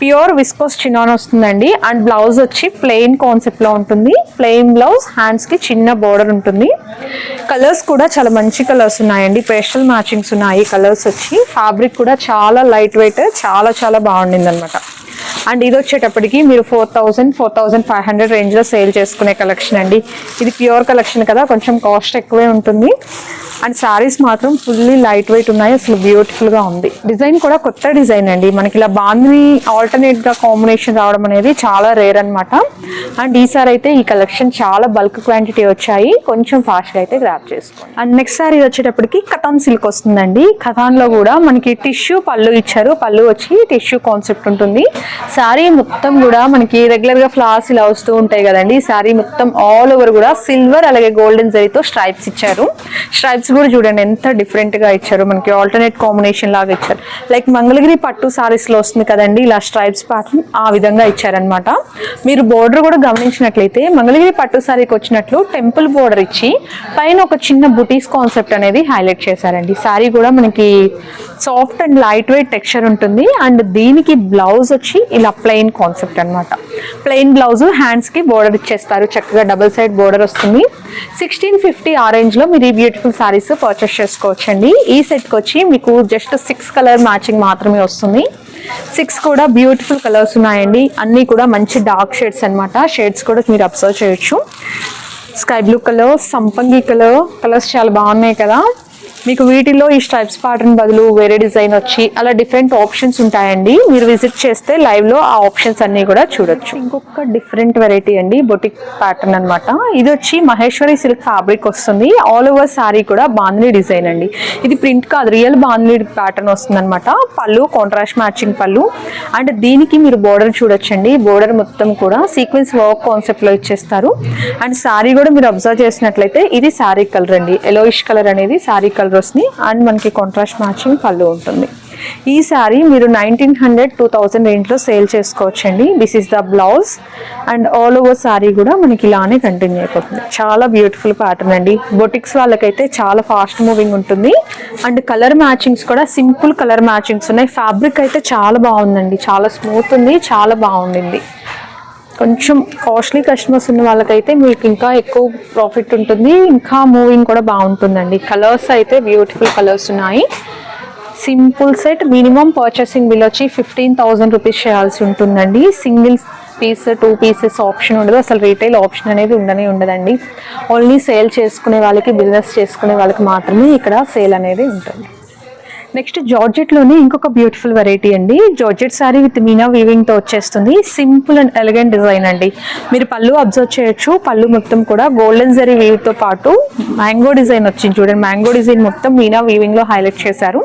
ప్యూర్ విస్కోస్ చినాన్ వస్తుందండి. అండ్ బ్లౌజ్ వచ్చి ప్లెయిన్ కాన్సెప్ట్లో ఉంటుంది. ప్లెయిన్ బ్లౌజ్ హ్యాండ్స్కి చిన్న బోర్డర్ ఉంటుంది. కలర్స్ కూడా చాలా మంచి కలర్స్ ఉన్నాయండి. పేస్టల్ మ్యాచింగ్స్ ఉన్నాయి కలర్స్ వచ్చి. ఫ్యాబ్రిక్ కూడా చాలా లైట్ వెయిట్ చాలా చాలా బాగుండింది అనమాట అండ్ ఇది వచ్చేటప్పటికి మీరు four thousand four thousand five hundred రేంజ్లో సేల్ చేసుకునే కలెక్షన్ అండి. ఇది ప్యూర్ కలెక్షన్ కదా కొంచెం కాస్ట్ ఎక్కువే ఉంటుంది. అండ్ శారీస్ మాత్రం ఫుల్లీ లైట్ వెయిట్ ఉన్నాయి అసలు బ్యూటిఫుల్గా ఉంది. డిజైన్ కూడా కొత్త డిజైన్ అండి. మనకి ఇలా బాంధని ఆల్టర్నేట్గా కాంబినేషన్ రావడం అనేది చాలా రేర్ అనమాట అండ్ ఈసారి అయితే ఈ కలెక్షన్ చాలా బల్క్ క్వాంటిటీ వచ్చాయి. కొంచెం ఫాస్ట్గా అయితే గ్రాప్ చేసుకోండి. అండ్ నెక్స్ట్ సారీ వచ్చేటప్పటికి కథాన్ సిల్క్ వస్తుందండి. కథాన్లో కూడా మనకి టిష్యూ పళ్ళు ఇచ్చారు. పళ్ళు వచ్చి టిష్యూ కాన్సెప్ట్ ఉంటుంది. శారీ మొత్తం కూడా మనకి రెగ్యులర్గా ఫ్లవర్స్ ఇలా వస్తూ ఉంటాయి కదండి. శారీ మొత్తం ఆల్ ఓవర్ కూడా సిల్వర్ అలాగే గోల్డెన్ జరీతో స్ట్రైప్స్ ఇచ్చారు. స్ట్రైప్స్ కూడా చూడండి ఎంత డిఫరెంట్గా ఇచ్చారు. మనకి ఆల్టర్నేట్ కాంబినేషన్ లాగా ఇచ్చారు. లైక్ మంగళగిరి పట్టు సారీస్లో వస్తుంది కదండి ఇలా స్ట్రైప్స్ ప్యాటర్న్ ఆ విధంగా ఇచ్చారనమాట మీరు బోర్డర్ కూడా గమనించినట్లయితే మంగళగిరి పట్టు సారీకి వచ్చినట్లు టెంపుల్ బోర్డర్ ఇచ్చి పైన ఒక చిన్న బుటీస్ కాన్సెప్ట్ అనేది హైలైట్ చేశారండి. సారీ కూడా మనకి soft and light weight texture ఉంటుంది. అండ్ దీనికి బ్లౌజ్ వచ్చి ఇలా ప్లెయిన్ కాన్సెప్ట్ అనమాట ప్లెయిన్ బ్లౌజ్ హ్యాండ్స్కి బోర్డర్ ఇచ్చేస్తారు. చక్కగా డబుల్ సైడ్ బోర్డర్ వస్తుంది. సిక్స్టీన్ ఫిఫ్టీ ఆరెంజ్లో మీరు ఈ బ్యూటిఫుల్ సారీస్ పర్చేస్ చేసుకోవచ్చండి. ఈ సెట్కి వచ్చి మీకు జస్ట్ సిక్స్ కలర్ మ్యాచింగ్ మాత్రమే వస్తుంది. సిక్స్ కూడా బ్యూటిఫుల్ కలర్స్ ఉన్నాయండి. అన్నీ కూడా మంచి డార్క్ షేడ్స్ అనమాట షేడ్స్ కూడా మీరు అబ్జర్వ్ చేయొచ్చు. స్కై బ్లూ కలర్ సంపంగి కలర్ కలర్స్ చాలా బాగున్నాయి కదా. మీకు వీటిలో ఈ స్ట్రైప్స్ ప్యాటర్న్ బదులు వేరే డిజైన్ వచ్చి అలా డిఫరెంట్ ఆప్షన్స్ ఉంటాయండి. మీరు విజిట్ చేస్తే లైవ్లో ఆ ఆప్షన్స్ అన్ని కూడా చూడొచ్చు. ఇంకొక డిఫరెంట్ వెరైటీ అండి బొటిక్ ప్యాటర్న్ అనమాట ఇది వచ్చి మహేశ్వరి సిల్క్ ఫ్యాబ్రిక్ వస్తుంది. ఆల్ ఓవర్ సారీ కూడా బాంధనీ డిజైన్ అండి. ఇది ప్రింట్ కాదు రియల్ బాంధనీ ప్యాటర్న్ వస్తుంది అనమాట పళ్ళు కాంట్రాస్ట్ మ్యాచింగ్ పళ్ళు. అండ్ దీనికి మీరు బోర్డర్ చూడొచ్చండి. బోర్డర్ మొత్తం కూడా సీక్వెన్స్ వర్క్ కాన్సెప్ట్లో ఇచ్చేస్తారు. అండ్ సారీ కూడా మీరు అబ్జర్వ్ చేసినట్లయితే ఇది సారీ కలర్ అండి. ఎలోయిష్ కలర్ అనేది సారీ కలర్ వస్తుంది అండ్ మనకి కాంట్రాస్ట్ మ్యాచింగ్ పళ్ళు ఉంటుంది. ఈ శారీ మీరు నైన్టీన్ హండ్రెడ్ టూ థౌసండ్ రేంజ్లో సేల్ చేసుకోవచ్చండి. This is the blouse and all over sari కూడా మనకి ఇలానే కంటిన్యూ అయిపోతుంది. చాలా బ్యూటిఫుల్ ప్యాటర్న్ అండి. బొటిక్స్ వాళ్ళకైతే చాలా ఫాస్ట్ మూవింగ్ ఉంటుంది. అండ్ కలర్ మ్యాచింగ్స్ కూడా సింపుల్ కలర్ మ్యాచింగ్స్ ఉన్నాయి. ఫ్యాబ్రిక్ అయితే చాలా బాగుందండి. చాలా స్మూత్ ఉంది. చాలా బాగుండింది. కొంచెం కాస్ట్లీ కస్టమర్స్ ఉన్న వాళ్ళకైతే మీకు ఇంకా ఎక్కువ ప్రాఫిట్ ఉంటుంది. ఇంకా మూవింగ్ కూడా బాగుంటుందండి. కలర్స్ అయితే బ్యూటిఫుల్ కలర్స్ ఉన్నాయి. Simple set minimum purchasing bill వచ్చి ఫిఫ్టీన్ థౌజండ్ రూపీస్ చేయాల్సి ఉంటుందండి. Single piece two pieces option ఉండదు. అసలు రీటైల్ ఆప్షన్ అనేది ఉండనే ఉండదండి. ఓన్లీ సేల్ చేసుకునే వాళ్ళకి బిజినెస్ చేసుకునే వాళ్ళకి మాత్రమే ఇక్కడ సేల్ అనేది ఉంటుంది. నెక్స్ట్ జార్జెట్లోనే ఇంకొక బ్యూటిఫుల్ వెరైటీ అండి. జార్జెట్ సారీ విత్ మీనా వీవింగ్తో వచ్చేస్తుంది. సింపుల్ అండ్ ఎలిగెంట్ డిజైన్ అండి. మీరు పళ్ళు అబ్జర్వ్ చేయొచ్చు. పళ్ళు మొత్తం కూడా గోల్డెన్ జరీ వీవ్తో పాటు మ్యాంగో డిజైన్ వచ్చింది చూడండి. మ్యాంగో డిజైన్ మొత్తం మీనా వీవింగ్లో హైలైట్ చేశారు.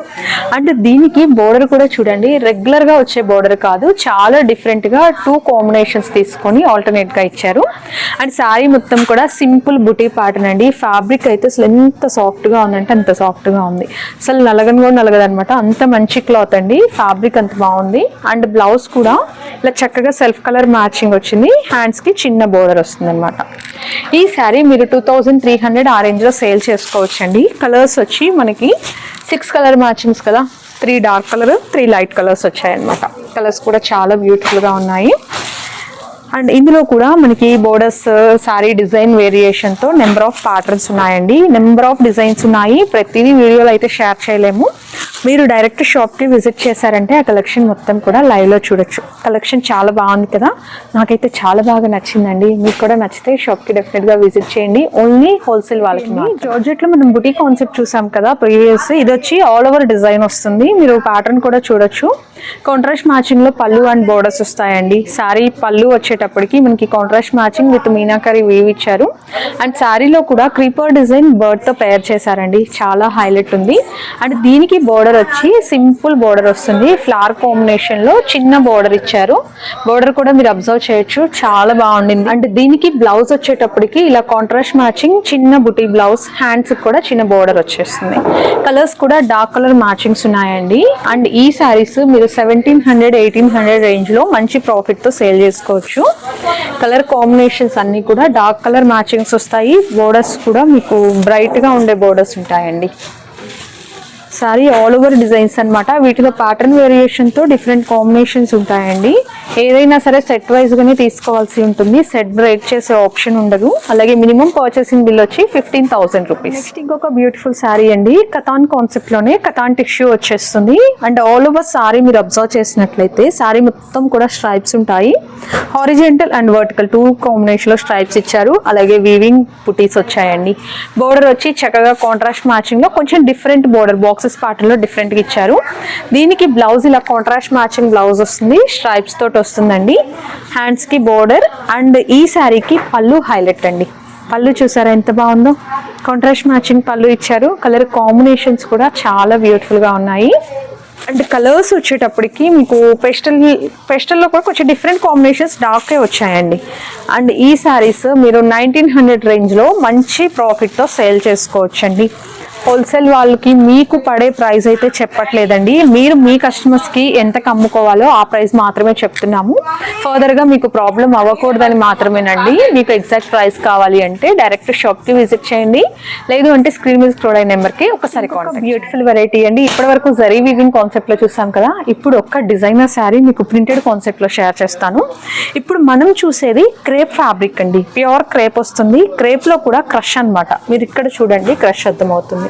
అండ్ దీనికి బోర్డర్ కూడా చూడండి. రెగ్యులర్గా వచ్చే బోర్డర్ కాదు. చాలా డిఫరెంట్గా టూ కాంబినేషన్స్ తీసుకొని ఆల్టర్నేట్గా ఇచ్చారు. అండ్ సారీ మొత్తం కూడా సింపుల్ బుటీ ప్యాటర్న్ అండి. ఫ్యాబ్రిక్ అయితే అసలు ఎంత సాఫ్ట్గా ఉందంటే అంత సాఫ్ట్గా ఉంది. అసలు నలగని కూడా కదనమాట అనమాట అంత మంచి క్లాత్ అండి. ఫ్యాబ్రిక్ అంత బాగుంది. అండ్ బ్లౌజ్ కూడా ఇలా చక్కగా సెల్ఫ్ కలర్ మ్యాచింగ్ వచ్చింది. హ్యాండ్స్కి చిన్న బోర్డర్ వస్తుంది అనమాట ఈ శారీ మీరు టూ థౌజండ్ త్రీ హండ్రెడ్ ఆ సేల్ చేసుకోవచ్చండి. కలర్స్ వచ్చి మనకి సిక్స్ కలర్ మ్యాచింగ్స్ కదా. Three dark colour three light colours వచ్చాయన్నమాట. కలర్స్ కూడా చాలా బ్యూటిఫుల్గా ఉన్నాయి. అండ్ ఇందులో కూడా మనకి బోర్డర్స్ సారీ డిజైన్ వేరియేషన్తో నెంబర్ ఆఫ్ ప్యాటర్న్స్ ఉన్నాయండి. నెంబర్ ఆఫ్ డిజైన్స్ ఉన్నాయి. ప్రతిదీ వీడియోలో అయితే షేర్ చేయలేము. మీరు డైరెక్ట్ షాప్కి విజిట్ చేశారంటే ఆ కలెక్షన్ మొత్తం కూడా లైవ్లో చూడొచ్చు. కలెక్షన్ చాలా బాగుంది కదా? నాకైతే చాలా బాగా నచ్చిందండి. మీకు కూడా నచ్చితే షాప్కి డెఫినెట్గా విజిట్ చేయండి. ఓన్లీ హోల్సేల్ వాళ్ళకి జార్జెట్లో మనం బుటీ కాన్సెప్ట్ చూసాం కదా ప్రీవియస్ ఇది వచ్చి ఆల్ ఓవర్ డిజైన్ వస్తుంది. మీరు ప్యాటర్న్ కూడా చూడొచ్చు. కాంట్రాస్ట్ మ్యాచింగ్లో పళ్ళు అండ్ బోర్డర్స్ వస్తాయండి. సారీ పళ్ళు వచ్చేటప్పటికి మనకి contrast matching with meenakari weave ఇచ్చారు. అండ్ సారీలో కూడా క్రీపర్ డిజైన్ బర్డ్తో పేర్ చేశారండి. చాలా హైలైట్ ఉంది. అండ్ దీనికి బోర్డర్ వచ్చి సింపుల్ బోర్డర్ వస్తుంది. ఫ్లవర్ కాంబినేషన్లో చిన్న బోర్డర్ ఇచ్చారు. బోర్డర్ కూడా మీరు అబ్జర్వ్ చేయొచ్చు. చాలా బాగుండింది. అండ్ దీనికి బ్లౌజ్ వచ్చేటప్పటికి ఇలా కాంట్రాస్ట్ మ్యాచింగ్ చిన్న బుటీ బ్లౌజ్ హ్యాండ్స్ కూడా చిన్న బోర్డర్ వచ్చేస్తుంది. కలర్స్ కూడా డార్క్ కలర్ మ్యాచింగ్స్ ఉన్నాయండి. అండ్ ఈ సారీస్ మీరు సెవెంటీన్ హండ్రెడ్ ఎయిటీన్ హండ్రెడ్ రేంజ్లో మంచి ప్రాఫిట్తో సేల్ చేసుకోవచ్చు. కలర్ కాంబినేషన్స్ అన్నీ కూడా డార్క్ కలర్ మ్యాచింగ్స్ వస్తాయి. బోర్డర్స్ కూడా మీకు బ్రైట్గా ఉండే బోర్డర్స్ ఉంటాయండి. సారీ ఆల్ ఓవర్ డిజైన్స్ అన్నమాట. వీటిలో ప్యాటర్న్ వేరియేషన్తో డిఫరెంట్ కాంబినేషన్స్ ఉంటాయండి. ఏదైనా సరే సెట్ వైజ్గానే తీసుకోవాల్సి ఉంటుంది. సెట్ బ్రైట్ చేసే ఆప్షన్ ఉండదు. అలాగే మినిమం పర్చేసింగ్ బిల్ వచ్చి ఫిఫ్టీన్ థౌసండ్ రూపీస్ నెక్స్ట్ ఇంకొక బ్యూటిఫుల్ శారీ అండి. కథాన్ కాన్సెప్ట్లోనే కథాన్ టిష్యూ వచ్చేస్తుంది. అండ్ ఆల్ ఓవర్ శారీ మీరు అబ్జర్వ్ చేసినట్లయితే శారీ మొత్తం కూడా స్ట్రైప్స్ ఉంటాయి. హారిజెంటల్ అండ్ వర్టికల్ టూ కాంబినేషన్లో స్ట్రైప్స్ ఇచ్చారు. అలాగే వీవింగ్ పుటీస్ వచ్చాయండి. బోర్డర్ వచ్చి చక్కగా కాంట్రాస్ట్ మ్యాచింగ్లో కొంచెం డిఫరెంట్ బోర్డర్ బాక్సెస్ ప్యాటర్న్లో డిఫరెంట్గా ఇచ్చారు. దీనికి బ్లౌజ్ ఇలా కాంట్రాస్ట్ మ్యాచింగ్ బ్లౌజ్ వస్తుంది. స్ట్రైప్స్ తోటి వస్తుందండి. హ్యాండ్స్కి బోర్డర్ అండ్ ఈ శారీకి పళ్ళు హైలైట్ అండి. పళ్ళు చూసారా ఎంత బాగుందో? కాంట్రాస్ట్ మ్యాచింగ్ పళ్ళు ఇచ్చారు. కలర్ కాంబినేషన్స్ కూడా చాలా బ్యూటిఫుల్గా ఉన్నాయి. అండ్ కలర్స్ వచ్చేటప్పటికి మీకు పెస్టల్ పెస్టల్లో కూడా కొంచెం డిఫరెంట్ కాంబినేషన్స్ డార్కే వచ్చాయండి. అండ్ ఈ శారీస్ మీరు నైన్టీన్ హండ్రెడ్ రేంజ్లో మంచి ప్రాఫిట్తో సేల్ చేసుకోవచ్చండి. హోల్సేల్ వాళ్ళకి మీకు పడే ప్రైస్ అయితే చెప్పట్లేదండి. మీరు మీ కస్టమర్స్కి ఎంతకు అమ్ముకోవాలో ఆ ప్రైస్ మాత్రమే చెప్తున్నాము. ఫర్దర్గా మీకు ప్రాబ్లం అవ్వకూడదని మాత్రమేనండి. మీకు ఎగ్జాక్ట్ ప్రైస్ కావాలి అంటే డైరెక్ట్ షాప్కి విజిట్ చేయండి. లేదు అంటే స్క్రీన్ మీద స్క్రోల్ అయిన నెంబర్కి ఒకసారి కాంటాక్ట్ బ్యూటిఫుల్ వెరైటీ అండి. ఇప్పటి వరకు జరీ వీవింగ్ కాన్సెప్ట్లో చూసాం కదా. ఇప్పుడు ఒక్క డిజైనర్ శారీ మీకు ప్రింటెడ్ కాన్సెప్ట్లో షేర్ చేస్తాను. ఇప్పుడు మనం చూసేది క్రేప్ ఫ్యాబ్రిక్ అండి. ప్యూర్ క్రేప్ వస్తుంది. క్రేప్లో కూడా క్రష్ అన్నమాట. మీరు ఇక్కడ చూడండి క్రష్ అర్థమవుతుంది.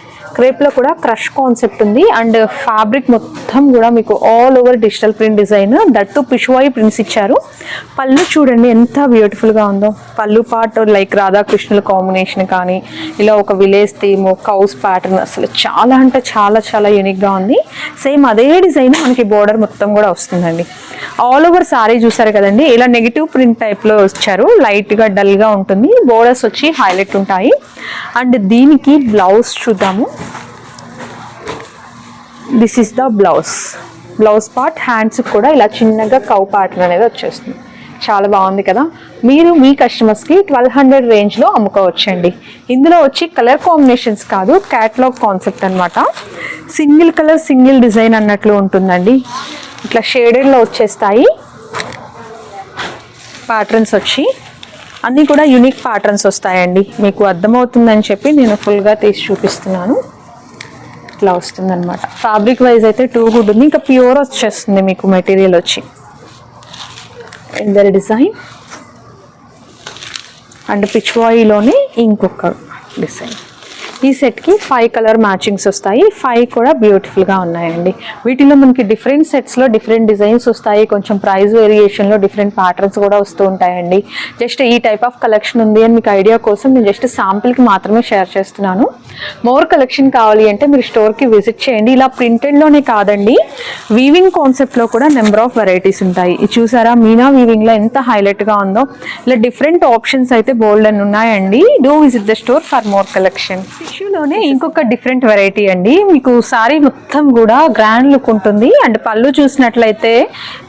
క్రేప్లో కూడా క్రష్ కాన్సెప్ట్ ఉంది. అండ్ ఫ్యాబ్రిక్ మొత్తం కూడా మీకు all over digital print design that పిషువాయి prints ఇచ్చారు. పళ్ళు చూడండి ఎంత బ్యూటిఫుల్గా ఉందో. పళ్ళు పార్ట్ లైక్ రాధాకృష్ణుల కాంబినేషన్ కానీ ఇలా ఒక విలేజ్ థీమ్ కౌస్ ప్యాటర్న్ అసలు చాలా అంటే చాలా చాలా యూనిక్గా ఉంది. సేమ్ అదే డిజైన్ మనకి బోర్డర్ మొత్తం కూడా వస్తుందండి. ఆల్ ఓవర్ సారీ చూసారు కదండి ఇలా నెగిటివ్ ప్రింట్ టైప్లో వచ్చారు లైట్గా డల్గా ఉంటుంది. బోర్డర్స్ వచ్చి హైలైట్ ఉంటాయి. అండ్ దీనికి బ్లౌజ్ చూద్దాము. This is the blouse blouse part hands కూడా ఇలా చిన్నగా కౌ ప్యాటర్న్ అనేది వచ్చేస్తుంది. చాలా బాగుంది కదా? మీరు మీ కస్టమర్స్కి ట్వెల్వ్ హండ్రెడ్ రేంజ్లో అమ్ముకోవచ్చండి. ఇందులో వచ్చి కలర్ కాంబినేషన్స్ కాదు క్యాట్లాగ్ కాన్సెప్ట్ అనమాట సింగిల్ కలర్ సింగిల్ డిజైన్ అన్నట్లు ఉంటుందండి. ఇట్లా షేడెడ్లో వచ్చేస్తాయి. ప్యాటర్న్స్ వచ్చి. అన్నీ కూడా యూనిక్ ప్యాటర్న్స్ వస్తాయండి. మీకు అర్థమవుతుందని చెప్పి నేను ఫుల్గా తీసి చూపిస్తున్నాను. ఇట్లా వస్తుంది అనమాట ఫ్యాబ్రిక్ వైజ్ అయితే టూ గుడ్ ఉంది. ఇంకా ప్యూర్ వచ్చేస్తుంది మీకు మెటీరియల్ వచ్చి. ఇద్దరు డిజైన్ అండ్ పిచ్వాయిలోనే ఇంకొక డిజైన్ ఈ సెట్కి ఫైవ్ కలర్ మ్యాచింగ్స్ వస్తాయి. ఫైవ్ కూడా బ్యూటిఫుల్గా ఉన్నాయండి. వీటిలో మనకి డిఫరెంట్ సెట్స్లో డిఫరెంట్ డిజైన్స్ వస్తాయి. కొంచెం ప్రైస్ వేరియేషన్లో డిఫరెంట్ ప్యాటర్న్స్ కూడా వస్తూ ఉంటాయండి. జస్ట్ ఈ టైప్ ఆఫ్ కలెక్షన్ ఉంది అని మీకు ఐడియా కోసం నేను జస్ట్ శాంపిల్కి మాత్రమే షేర్ చేస్తున్నాను. మోర్ కలెక్షన్ కావాలి అంటే మీరు స్టోర్కి విజిట్ చేయండి. ఇలా ప్రింటెడ్లోనే కాదండి. వీవింగ్ కాన్సెప్ట్లో కూడా నెంబర్ ఆఫ్ వెరైటీస్ ఉంటాయి. ఇది చూసారా? మీనా వీవింగ్లో ఎంత హైలైట్గా ఉందో. ఇలా డిఫరెంట్ ఆప్షన్స్ అయితే బోల్డ్ అని ఉన్నాయండి. Do visit the store for more collection టిష్యూలోనే ఇంకొక డిఫరెంట్ వెరైటీ అండి. మీకు సారీ మొత్తం కూడా గ్రాండ్ లుక్ ఉంటుంది. అండ్ పళ్ళు చూసినట్లయితే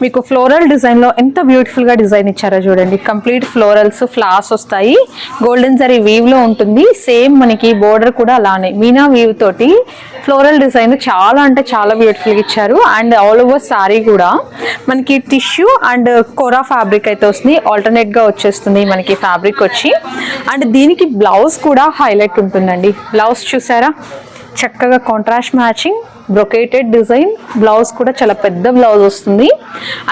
మీకు ఫ్లోరల్ డిజైన్లో ఎంత బ్యూటిఫుల్గా డిజైన్ ఇచ్చారో చూడండి. కంప్లీట్ ఫ్లోరల్స్ ఫ్లాస్ వస్తాయి. గోల్డెన్ జరీ వీవ్లో ఉంటుంది. సేమ్ మనకి బోర్డర్ కూడా అలానే. మీనా వీవ్ తోటి ఫ్లోరల్ డిజైన్ చాలా అంటే చాలా బ్యూటిఫుల్గా ఇచ్చారు. అండ్ ఆల్ ఓవర్ సారీ కూడా. మనకి టిష్యూ అండ్ కోరా ఫ్యాబ్రిక్ అయితే వస్తుంది. ఆల్టర్నేట్గా వచ్చేస్తుంది మనకి ఫ్యాబ్రిక్ వచ్చి. అండ్ దీనికి బ్లౌజ్ కూడా హైలైట్ ఉంటుందండి. బ్లౌజ్ చూసారా? చక్కగా contrast matching brocaded design blouse కూడా చాలా పెద్ద బ్లౌజ్ వస్తుంది.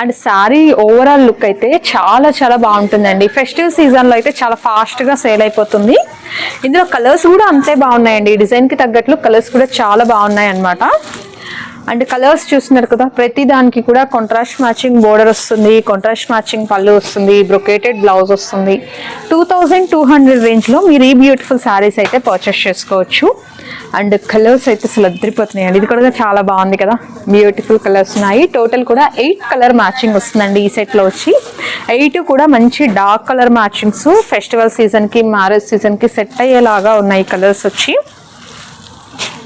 అండ్ శారీ ఓవరాల్ లుక్ అయితే చాలా చాలా బాగుంటుందండి. ఫెస్టివ్ సీజన్లో అయితే చాలా ఫాస్ట్గా సేల్ అయిపోతుంది. ఇందులో కలర్స్ కూడా అంతే బాగున్నాయండి. డిజైన్కి తగ్గట్లు కలర్స్ కూడా చాలా బాగున్నాయి అన్నమాట అండ్ కలర్స్ చూస్తున్నారు కదా ప్రతి దానికి కూడా కాంట్రాస్ట్ మ్యాచింగ్ బోర్డర్ వస్తుంది కాంట్రాస్ట్ మ్యాచింగ్ పళ్ళు వస్తుంది బ్రొకేటెడ్ బ్లౌజ్ వస్తుంది. టూ థౌజండ్ టూ హండ్రెడ్ రేంజ్లో మీరు ఈ బ్యూటిఫుల్ శారీస్ అయితే పర్చేస్ చేసుకోవచ్చు. అండ్ కలర్స్ అయితే అసలు అద్దరిపోతున్నాయండి ఇది కూడా చాలా బాగుంది కదా. బ్యూటిఫుల్ కలర్స్ ఉన్నాయి. టోటల్ కూడా ఎయిట్ కలర్ మ్యాచింగ్ వస్తుందండి ఈ సెట్లో వచ్చి. ఎయిట్ కూడా మంచి డార్క్ కలర్ మ్యాచింగ్స్ ఫెస్టివల్ సీజన్కి మ్యారేజ్ సీజన్కి సెట్ అయ్యేలాగా ఉన్నాయి కలర్స్ వచ్చి.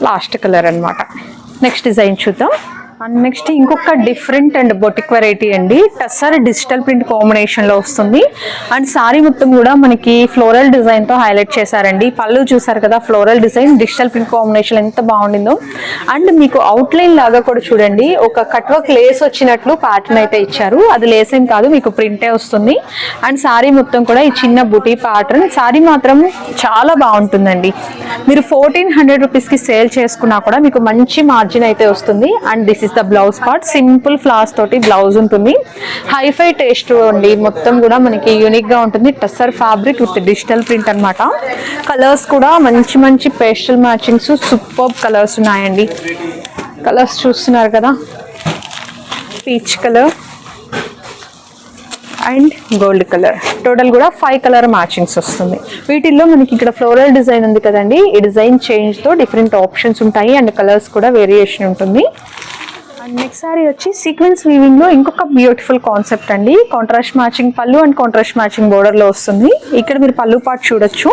లాస్ట్ కలర్ అన్నమాట. నెక్స్ట్ డిజైన్ చూద్దాం. అండ్ నెక్స్ట్ ఇంకొక డిఫరెంట్ అండ్ బొటిక్ వెరైటీ అండి. టస్సర్ డిజిటల్ ప్రింట్ కాంబినేషన్లో వస్తుంది. అండ్ సారీ మొత్తం కూడా మనకి ఫ్లోరల్ డిజైన్తో హైలైట్ చేశారండి. పళ్ళు చూసారు కదా floral design digital print combination ఎంత బాగుండిందో. అండ్ మీకు అవుట్ లైన్ లాగా కూడా చూడండి. ఒక కట్ వర్క్ లేస్ వచ్చినట్లు ప్యాటర్న్ అయితే ఇచ్చారు. అది లేస్ ఏం కాదు మీకు ప్రింటే వస్తుంది. అండ్ సారీ మొత్తం కూడా ఈ చిన్న బుటీ ప్యాటర్న్. సారీ మాత్రం చాలా బాగుంటుందండి. మీరు ఫోర్టీన్ హండ్రెడ్ రూపీస్కి సేల్ చేసుకున్నా కూడా మీకు మంచి మార్జిన్ అయితే వస్తుంది. And this is the blouse part simple floss తోటి బ్లౌజ్ ఉంటుంది. హైఫై టేస్ట్ అండి. మొత్తం కూడా మనకి యూనిక్గా ఉంటుంది. Tussar fabric with digital print అనమాట కలర్స్ కూడా మంచి మంచి పేస్టల్ మ్యాచింగ్స్ సూపర్ కలర్స్ ఉన్నాయండి. కలర్స్ చూస్తున్నారు కదా? Peach colour and gold colour total కూడా ఫైవ్ కలర్ మ్యాచింగ్స్ వస్తుంది. వీటిల్లో మనకి ఇక్కడ ఫ్లోరల్ డిజైన్ ఉంది కదండి. ఈ డిజైన్ చేంజ్తో డిఫరెంట్ ఆప్షన్స్ ఉంటాయి. అండ్ కలర్స్ కూడా వేరియేషన్ ఉంటుంది. అండ్ నెక్స్ట్ సారీ వచ్చి సీక్వెన్స్ వీవింగ్లో ఇంకొక బ్యూటిఫుల్ కాన్సెప్ట్ అండి. Contrast matching pallu and contrast matching బోర్డర్లో వస్తుంది. ఇక్కడ మీరు పళ్ళు పాటు చూడొచ్చు.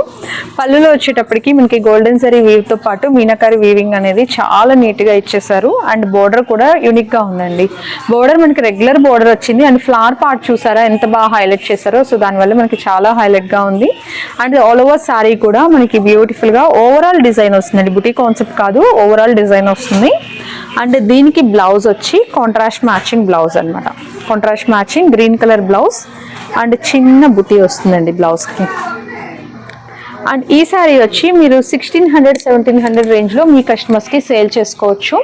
పళ్ళులో వచ్చేటప్పటికి మనకి గోల్డెన్ సరీ వీవ్తో పాటు మీనాకారి వీవింగ్ అనేది చాలా నీట్గా ఇచ్చేసారు అండ్ బోర్డర్ కూడా యూనిక్గా ఉందండి. బోర్డర్ మనకి రెగ్యులర్ బోర్డర్ వచ్చింది. అండ్ ఫ్లవర్ పార్ట్ చూసారా? ఎంత బాగా హైలైట్ చేశారో. సో దానివల్ల మనకి చాలా హైలైట్గా ఉంది. అండ్ ఆల్ ఓవర్ సారీ కూడా మనకి బ్యూటిఫుల్గా ఓవరాల్ డిజైన్ వస్తుందండి. బుటీ కాన్సెప్ట్ కాదు ఓవరాల్ డిజైన్ వస్తుంది. అండ్ దీనికి బ్లౌజ్ వచ్చి కాంట్రాస్ట్ మ్యాచింగ్ బ్లౌజ్ అనమాట contrast matching green colour blouse and చిన్న బుట్టి వస్తుందండి బ్లౌజ్కి. అండ్ ఈ శారీ వచ్చి మీరు సిక్స్టీన్ హండ్రెడ్ సెవెంటీన్ హండ్రెడ్ రేంజ్లో మీ కస్టమర్స్కి సేల్ చేసుకోవచ్చు.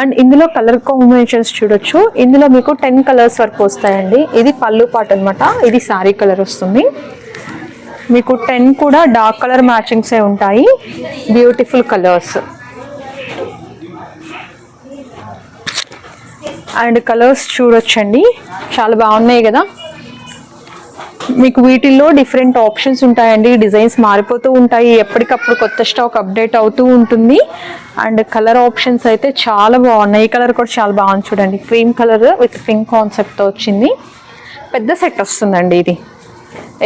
అండ్ ఇందులో కలర్ కాంబినేషన్స్ చూడొచ్చు. ఇందులో మీకు టెన్ కలర్స్ వరకు వస్తాయండి. ఇది పళ్ళు పాట్ అనమాట ఇది శారీ కలర్ వస్తుంది. మీకు టెన్ కూడా డార్క్ కలర్ మ్యాచింగ్సే ఉంటాయి. బ్యూటిఫుల్ కలర్స్ అండ్ కలర్స్ చూడొచ్చండి. చాలా బాగున్నాయి కదా. మీకు వీటిల్లో డిఫరెంట్ ఆప్షన్స్ ఉంటాయండి. డిజైన్స్ మారిపోతూ ఉంటాయి. ఎప్పటికప్పుడు కొత్త స్టాక్ అప్డేట్ అవుతూ ఉంటుంది. అండ్ కలర్ ఆప్షన్స్ అయితే చాలా బాగున్నాయి. ఈ కలర్ కూడా చాలా బాగుంది చూడండి. క్రీమ్ కలర్ విత్ పింక్ కాన్సెప్ట్తో వచ్చింది. పెద్ద సెట్ వస్తుందండి ఇది.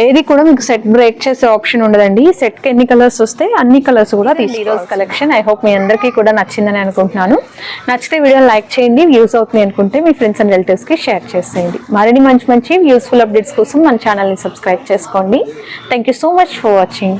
ఏది కూడా మీకు సెట్ బ్రేక్ చేసే ఆప్షన్ ఉండదండి. సెట్కి ఎన్ని కలర్స్ వస్తే అన్ని కలర్స్ కూడా ఈరోజు కలెక్షన్ ఐ హోప్ మీ అందరికీ కూడా నచ్చిందని అనుకుంటున్నాను. నచ్చితే వీడియో లైక్ చేయండి వ్యూస్ అవుతుంది అనుకుంటే మీ ఫ్రెండ్స్ అండ్ రిలేటివ్స్కి షేర్ చేసేయండి. మరిన్ని మంచి మంచి యూస్ఫుల్ అప్డేట్స్ కోసం మన ఛానల్ని సబ్స్క్రైబ్ చేసుకోండి. Thank you so much for watching